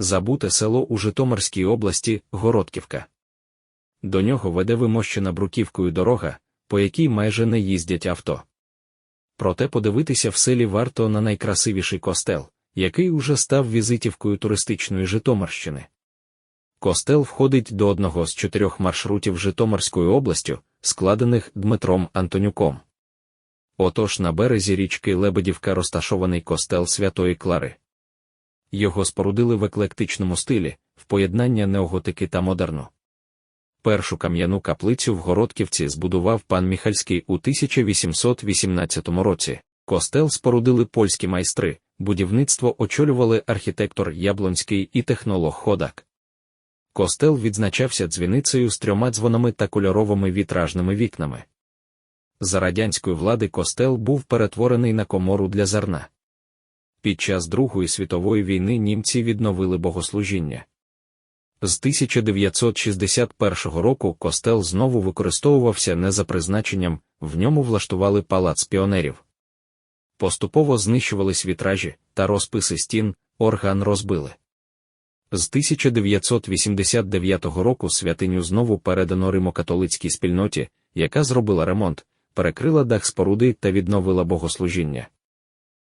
Забуте село у Житомирській області Городківка. До нього веде вимощена бруківкою дорога, по якій майже не їздять авто. Проте подивитися в селі варто на найкрасивіший костел, який уже став візитівкою туристичної Житомирщини. Костел входить до одного з чотирьох маршрутів Житомирською областю, складених Дмитром Антонюком. Отож на березі річки Лебедівка розташований костел Святої Клари. Його спорудили в еклектичному стилі, в поєднання неоготики та модерну. Першу кам'яну каплицю в Городківці збудував пан Міхальський у 1818 році. Костел спорудили польські майстри, будівництво очолювали архітектор Яблонський і технолог Ходак. Костел відзначався дзвіницею з трьома дзвонами та кольоровими вітражними вікнами. За радянської влади костел був перетворений на комору для зерна. Під час Другої світової війни німці відновили богослужіння. З 1961 року костел знову використовувався не за призначенням, в ньому влаштували палац піонерів. Поступово знищувались вітражі та розписи стін, орган розбили. З 1989 року святиню знову передано римокатолицькій спільноті, яка зробила ремонт, перекрила дах споруди та відновила богослужіння.